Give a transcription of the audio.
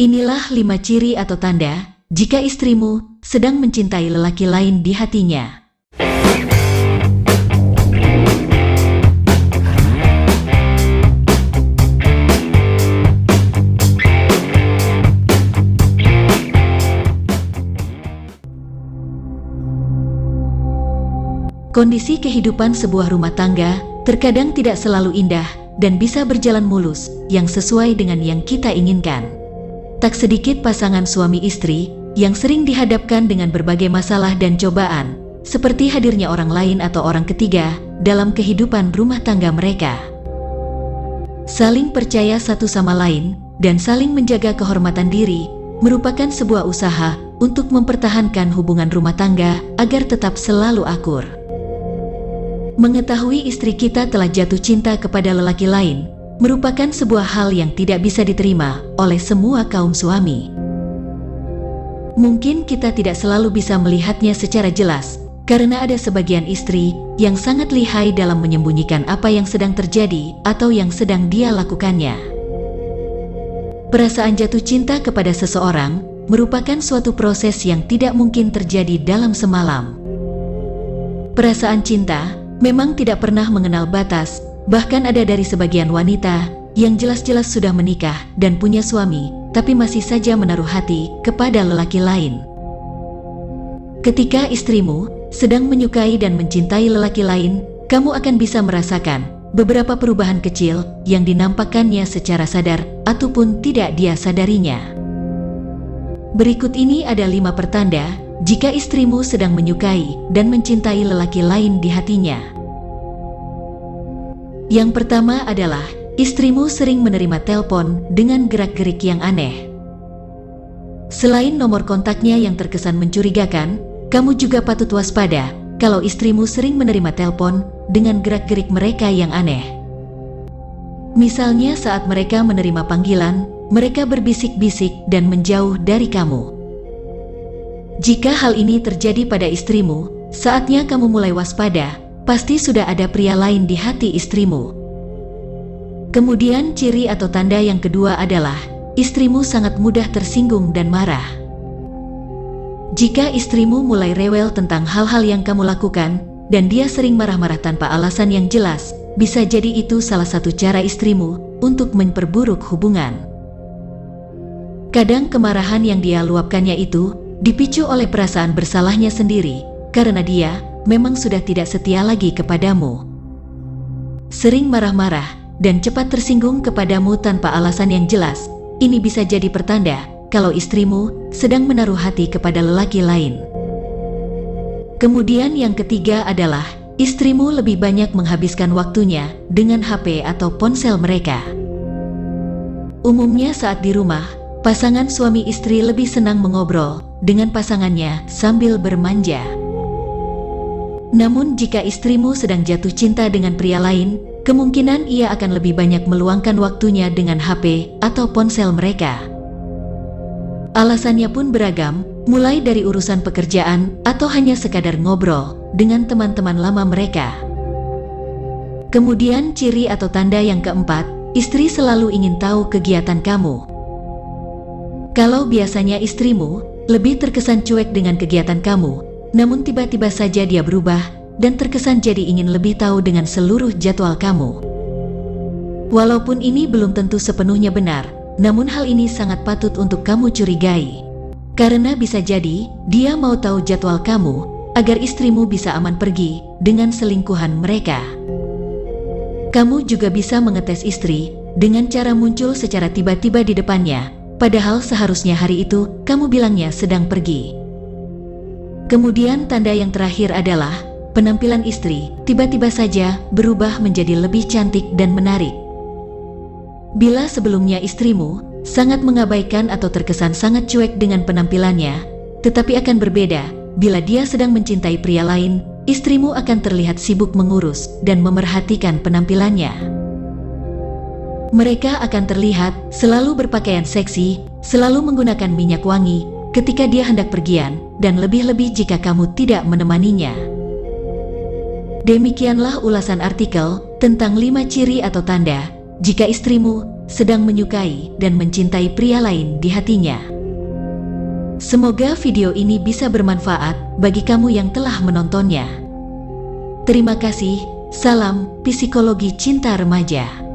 Inilah lima ciri atau tanda jika istrimu sedang mencintai lelaki lain di hatinya. Kondisi kehidupan sebuah rumah tangga terkadang tidak selalu indah dan bisa berjalan mulus yang sesuai dengan yang kita inginkan. Tak sedikit pasangan suami istri yang sering dihadapkan dengan berbagai masalah dan cobaan, seperti hadirnya orang lain atau orang ketiga dalam kehidupan rumah tangga mereka. Saling percaya satu sama lain dan saling menjaga kehormatan diri merupakan sebuah usaha untuk mempertahankan hubungan rumah tangga agar tetap selalu akur. Mengetahui istri kita telah jatuh cinta kepada lelaki lain merupakan sebuah hal yang tidak bisa diterima oleh semua kaum suami. Mungkin kita tidak selalu bisa melihatnya secara jelas, karena ada sebagian istri yang sangat lihai dalam menyembunyikan apa yang sedang terjadi atau yang sedang dia lakukannya. Perasaan jatuh cinta kepada seseorang merupakan suatu proses yang tidak mungkin terjadi dalam semalam. Perasaan cinta memang tidak pernah mengenal batas, bahkan ada dari sebagian wanita yang jelas-jelas sudah menikah dan punya suami, tapi masih saja menaruh hati kepada lelaki lain. Ketika istrimu sedang menyukai dan mencintai lelaki lain, kamu akan bisa merasakan beberapa perubahan kecil yang dinampakkannya secara sadar ataupun tidak dia sadarinya. Berikut ini ada lima pertanda jika istrimu sedang menyukai dan mencintai lelaki lain di hatinya. Yang pertama adalah istrimu sering menerima telepon dengan gerak-gerik yang aneh. Selain nomor kontaknya yang terkesan mencurigakan, kamu juga patut waspada kalau istrimu sering menerima telepon dengan gerak-gerik mereka yang aneh. Misalnya saat mereka menerima panggilan, mereka berbisik-bisik dan menjauh dari kamu. Jika hal ini terjadi pada istrimu, saatnya kamu mulai waspada, pasti sudah ada pria lain di hati istrimu. Kemudian ciri atau tanda yang kedua adalah istrimu sangat mudah tersinggung dan marah. Jika istrimu mulai rewel tentang hal-hal yang kamu lakukan dan dia sering marah-marah tanpa alasan yang jelas, bisa jadi itu salah satu cara istrimu untuk memperburuk hubungan. Kadang kemarahan yang dia luapkannya itu dipicu oleh perasaan bersalahnya sendiri, karena dia memang sudah tidak setia lagi kepadamu. Sering marah-marah dan cepat tersinggung kepadamu tanpa alasan yang jelas, ini bisa jadi pertanda kalau istrimu sedang menaruh hati kepada lelaki lain. Kemudian yang ketiga adalah istrimu lebih banyak menghabiskan waktunya dengan HP atau ponsel mereka. Umumnya saat di rumah, pasangan suami istri lebih senang mengobrol dengan pasangannya sambil bermanja. Namun jika istrimu sedang jatuh cinta dengan pria lain, kemungkinan ia akan lebih banyak meluangkan waktunya dengan HP atau ponsel mereka. Alasannya pun beragam, mulai dari urusan pekerjaan atau hanya sekadar ngobrol dengan teman-teman lama mereka. Kemudian ciri atau tanda yang keempat, istri selalu ingin tahu kegiatan kamu. Kalau biasanya istrimu lebih terkesan cuek dengan kegiatan kamu, namun tiba-tiba saja dia berubah dan terkesan jadi ingin lebih tahu dengan seluruh jadwal kamu. Walaupun ini belum tentu sepenuhnya benar, namun hal ini sangat patut untuk kamu curigai. Karena bisa jadi dia mau tahu jadwal kamu agar istrimu bisa aman pergi dengan selingkuhan mereka. Kamu juga bisa mengetes istri dengan cara muncul secara tiba-tiba di depannya Padahal seharusnya hari itu kamu bilangnya sedang pergi. Kemudian tanda yang terakhir adalah penampilan istri tiba-tiba saja berubah menjadi lebih cantik dan menarik. Bila sebelumnya istrimu sangat mengabaikan atau terkesan sangat cuek dengan penampilannya, tetapi akan berbeda bila dia sedang mencintai pria lain, istrimu akan terlihat sibuk mengurus dan memerhatikan penampilannya. Mereka akan terlihat selalu berpakaian seksi, selalu menggunakan minyak wangi ketika dia hendak pergian, dan lebih-lebih jika kamu tidak menemaninya. Demikianlah ulasan artikel tentang lima ciri atau tanda jika istrimu sedang menyukai dan mencintai pria lain di hatinya. Semoga video ini bisa bermanfaat bagi kamu yang telah menontonnya. Terima kasih. Salam psikologi cinta remaja.